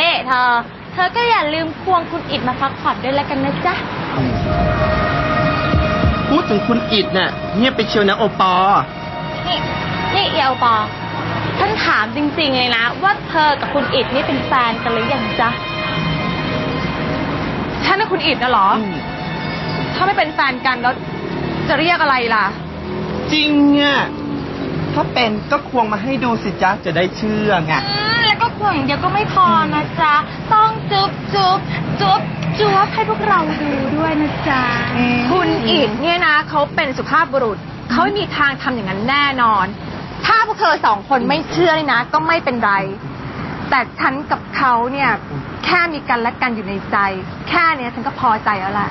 นี่เธอ เธอก็อย่าลืมควงคุณอิดมาพักผ่อนด้วยแล้วกันนะจ๊ะ พูดถึงคุณอิดน่ะเงียบไปเชียวนะโอปอ นี่ นี่เอลปอฉันถามจริงๆเลยนะ ว่าเธอกับคุณอิดนี่เป็นแฟนกันหรือยังจ๊ะ ฉันกับคุณอิดนะเหรอ ถ้าไม่เป็นแฟนกันแล้วจะเรียกอะไรล่ะ จริงอะถ้าเป็นก็ควงมาให้ดูสิจ๊ะจะได้เชื่อไง อืม แล้วก็ควงอย่างเดียวก็ไม่พอนะจ๊ะ ต้องจุ๊บจุ๊บจุ๊บจุ๊บให้พวกเราดูด้วยนะจ๊ะ คุณอิดเนี่ยนะเขาเป็นสุภาพบุรุษเขาไม่มีทางทำอย่างนั้นแน่นอน ถ้าพวกเธอสองคนไม่เชื่อนี่นะ ก็ไม่เป็นไร แต่ฉันกับเขาเนี่ยแค่มีกันและกันอยู่ในใจ แค่เนี้ยฉันก็พอใจแล้วแหละ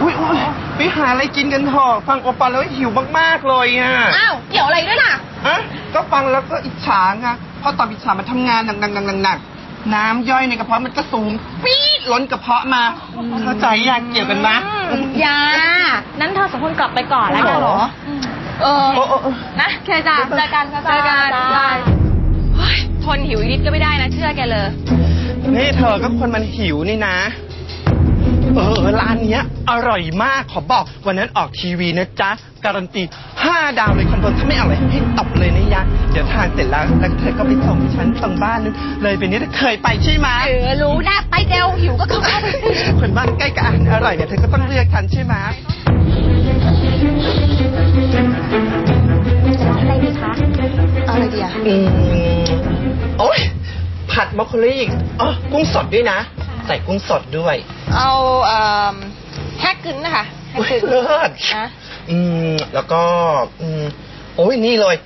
อุ้ยอุ้ยไปหาอะไรกินกันเถอะฟังโอปอแล้วหิวมากๆเลยอะอ้าว เกี่ยวอะไรด้วยล่ะ อะก็ฟังแล้วก็อิจฉาไงเพราะตอนอิจฉามันทำงานหนักๆหนักๆน้ำย่อยในกระเพาะมันก็สูงปี๊ดล้นกระเพาะมา เข้าใจอยากเกี่ยวกันนะยานั้นเธอสองคนกลับไปก่อนแล้วกันเหรอมเออโอ้โอ้โอ้นะแค่จ้าเจอกันเจอกันจ้าบายเฮ้ยทนหิวอีกนิดก็ไม่ได้นะ เชื่อแกเลย นี่เธอก็คนมันหิวนี่นะ เออร้านเนี้ยอร่อยมากขอบอกวันนั้นออกทีวีนะจ๊ะ การันตีห้าดาวเลยคอนเฟิร์มถ้าไม่อร่อยให้ตบเลยนะยะเดี๋ยวทานเสร็จแล้วแล้วเธอก็ไปส่งฉันตรงบ้านนู้นเลยไปนี้เธอเคยไปใช่ไหมเออรู้นะไปเร็วหิวก็เข้าไปสิคนบ้านใกล้กับอาหารอร่อยเนี่ยเธอก็ต้องเลือกฉันใช่ไหมอะไรดีคะเอาอะไรดีอะอืมโอ้ยผัดมอคโคลีอ๋อกุ้งสดด้วยนะ ใส่กุ้งสดด้วย เอาเอ่อแฮกกึนนะคะแฮกอุ๊ยกึนเลิศนะอืมแล้วก็อืมโอ้ยนี่เลย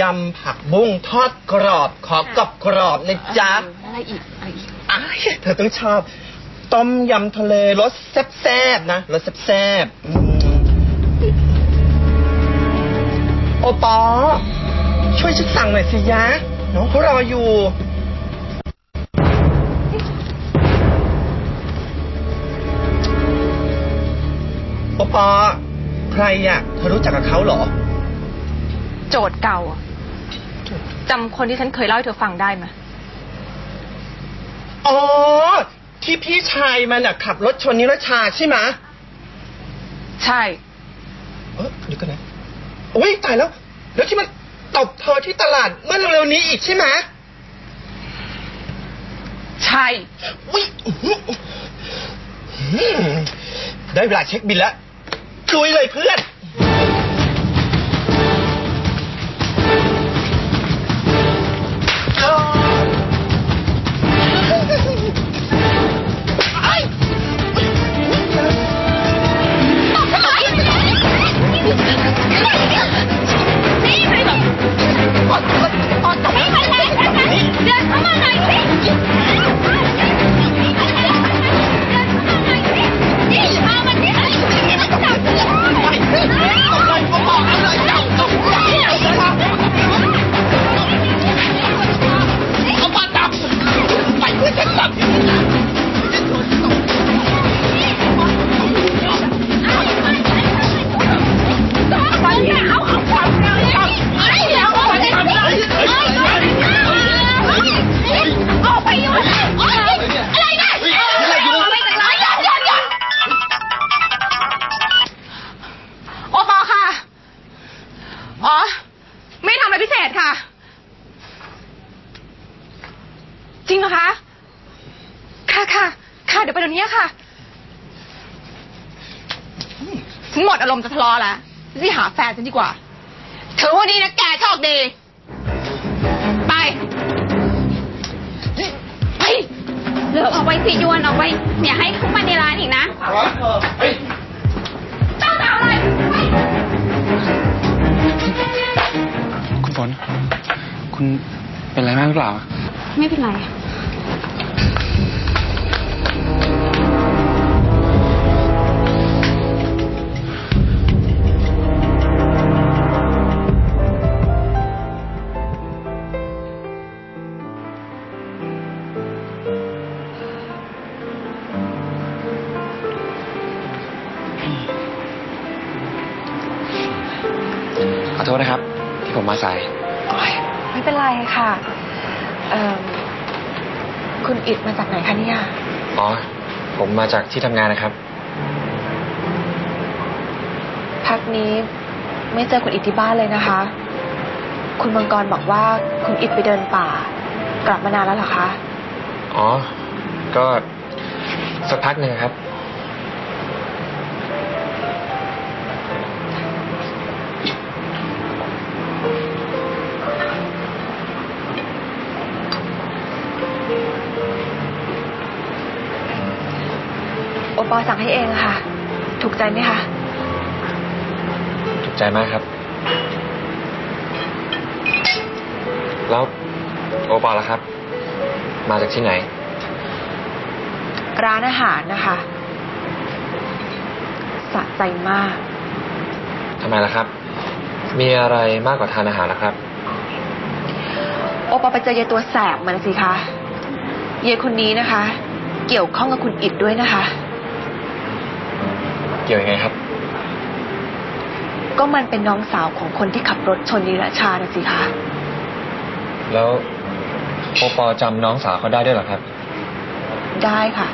ยำผักบุ้งทอดกรอบขอกรอบกรอบๆนะจ๊ะอะไรอีกอะไรอีกอ้ายเธอต้องชอบ ต้มยำทะเลรสแซ่บๆนะรสแซ่บๆอืมโอปอช่วยฉันสั่งหน่อยสิยะน้องเขารออยู่ ปอ ใครอะเธอรู้จักกับเขาเหรอ โจทย์เก่าอะจำคนที่ฉันเคยเล่าให้เธอฟังได้ไหมอ๋อ ที่พี่ชายมันอะขับรถชนนิรชาใช่ไหมะใช่ เออเดี๋ยวกันนะโอ้ยตายแล้ว แล้วที่มันตบเธอที่ตลาดเมื่อเร็วๆนี้อีกใช่ไหมะใช่ อุ้ยอื้อหืออื้อหือได้เวลาเช็คบินแล้ว ลุยเลยเพื่อน โอปอค่ะ อ๋อ ไม่ทำอะไรพิเศษค่ะ จริงเหรอคะ ค่ะค่ะ ค่ะ เดี๋ยวไปเดี๋ยวนี้ค่ะ หมดอารมณ์จะทะเลาะแล้ว จะหาแฟนฉันดีกว่าถือว่าดีนะแกโชคดี ไป ไปเหลือออกไปสิยวนออกไปอย่าให้เข้ามาในร้านอีกนะต้องทำอะไรคุณฝน คุณเป็นอะไรมากหรือเปล่า ไม่เป็นไร ไม่เป็นไรค่ะเอ่อคุณคุณอิดมาจากไหนคะเนี่ย อ๋อ ผมมาจากที่ทำงานนะครับ พักนี้ไม่เจอคุณอิดที่บ้านเลยนะคะ คุณมังกรบอกว่าคุณอิดไปเดินป่า กลับมานานแล้วเหรอคะ อ๋อ ก็สักพักหนึ่งครับ ปอสั่งให้เองค่ะ ถูกใจไหมคะ ถูกใจมากครับ แล้วโอปอล่ะครับ มาจากที่ไหน ร้านอาหารนะคะ สะใจมาก ทำไมล่ะครับ มีอะไรมากกว่าทานอาหารนะครับ โอปอไปเจอยายตัวแสบมันสิคะยายคนนี้นะคะ เกี่ยวข้องกับคุณอิดด้วยนะคะเกี่ยวยังไงครับ ก็มันเป็นน้องสาวของคนที่ขับรถชนนิรชานะสิคะ แล้วโอปอจำน้องสาวเขาได้ด้วยเหรอครับ ได้ค่ะ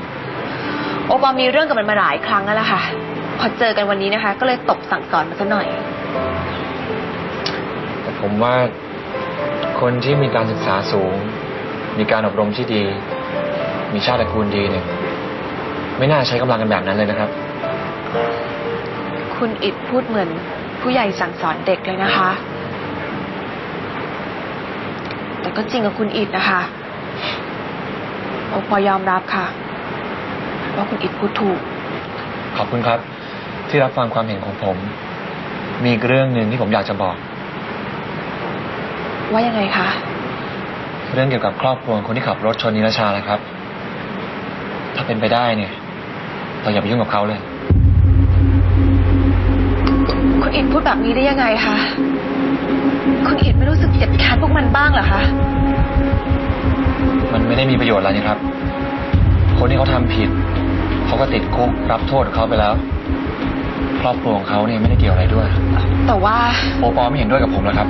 โอปอมีเรื่องกับมันมาหลายครั้งแล้วล่ะค่ะ พอเจอกันวันนี้นะคะ ก็เลยตบสั่งสอนมันซะหน่อย แต่ผมว่าคนที่มีการศึกษาสูง มีการอบรมที่ดี มีชาติตระกูลดีเนี่ย ไม่น่าใช้กำลังกันแบบนั้นเลยนะครับ คุณอิดพูดเหมือนผู้ใหญ่สั่งสอนเด็กเลยนะคะ แต่ก็จริงกับคุณอิดนะคะโอปอยอมรับค่ะ ว่าคุณอิดพูดถูก ขอบคุณครับ ที่รับฟังความเห็นของผม มีอีกเรื่องหนึ่งที่ผมอยากจะบอก ว่ายังไงคะ เรื่องเกี่ยวกับครอบครัวคนที่ขับรถชนนิรชานะครับ ถ้าเป็นไปได้เนี่ยเราอย่าไปยุ่งกับเขาเลย อิดพูดแบบนี้ได้ยังไงคะ คุณอิดไม่รู้สึกเจ็บแค้นพวกมันบ้างเหรอคะ มันไม่ได้มีประโยชน์อะไรนี่ครับ คนที่เขาทำผิด เขาก็ติดคุกรับโทษของเขาไปแล้ว ครอบครัวของเขาเนี่ยไม่ได้เกี่ยวอะไรด้วย แต่ว่า โอปอไม่เห็นด้วยกับผมแล้วครับ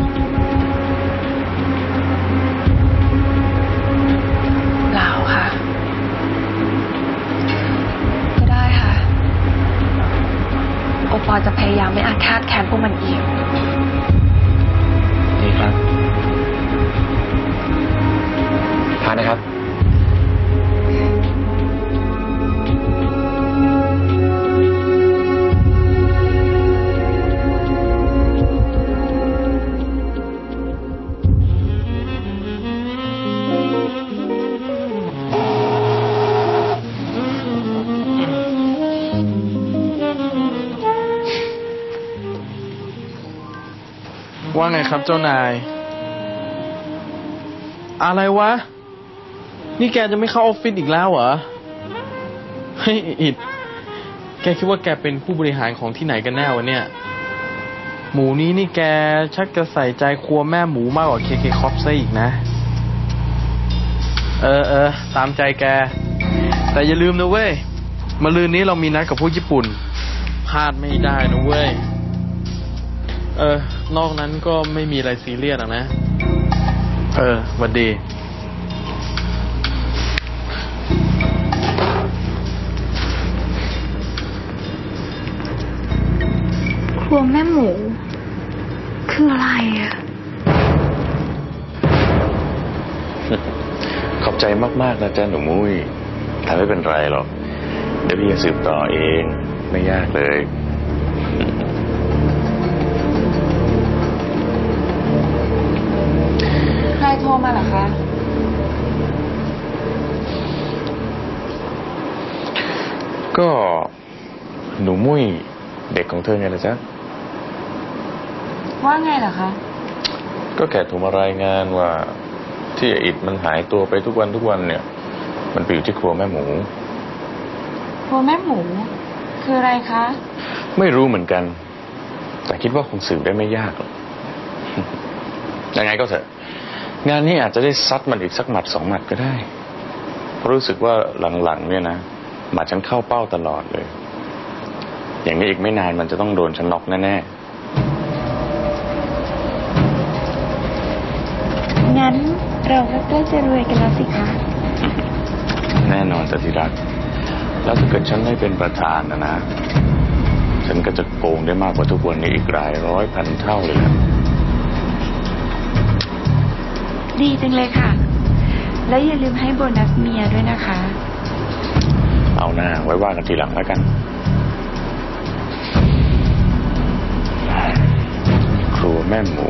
อปอจะพยายามไม่อาฆาตแค้นพวกมันอีก ดีครับทานะครับ ว่าไงครับเจ้านาย อะไรวะ นี่แกจะไม่เข้าออฟฟิศอีกแล้วเหรอ เฮ้ยอิดแกคิดว่าแกเป็นผู้บริหารของที่ไหนกันแน่วะเนี่ย หมูนี้นี่แกชักจะใส่ใจครัวแม่หมูมากกว่าเคเคคอปซะอีกนะ เออเออตามใจแก แต่อย่าลืมนะเว้ยมาลืนนี้เรามีนัดกับพวกญี่ปุ่นพลาดไม่ได้นะเว้ย เออ นอกนั้นก็ไม่มีอะไรซีเรียสอะนะ เออหวัดดีครัวแม่หมู คืออะไรอะขอบใจมาก ๆ นะจ๊ะหนูมุ้ยทำไม่เป็นไรหรอก เดี๋ยวพี่จะสืบต่อเอง ไม่ยากเลย มาเหรอคะ ก็หนูมุ้ยเด็กของเธอไงล่ะจ๊ะ ว่าไงเหรอคะ ก็แกโทรมารายงานว่าที่ไอ้อิดมันหายตัวไปทุกวันทุกวันเนี่ย มันไปอยู่ที่ครัวแม่หมู ครัวแม่หมู คืออะไรคะ ไม่รู้เหมือนกัน แต่คิดว่าคงสืบได้ไม่ยากหรอกยังไงก็เถอะ งานนี้อาจจะได้ซัดมันอีกสักหมัดสองหมัดก็ได้ เพราะรู้สึกว่าหลังๆเนี่ยนะหมัดฉันเข้าเป้าตลอดเลย อย่างนี้อีกไม่นานมันจะต้องโดนฉันน็อกแน่งั้นเราก็ใกล้จะรวยกันแล้วสิคะๆนอนแต่ที่รัก แล้วถ้าเกิดฉันได้เป็นประธานนะนะ ฉันก็จะโกงได้มากกว่าทุกวันนี้อีกหลายร้อยพันเท่าเลยนะ ดีจังเลยค่ะ แล้วอย่าลืมให้โบนัสเมียด้วยนะคะ เอาหน้าไว้ว่ากันทีหลังแล้วกัน ครัวแม่หมู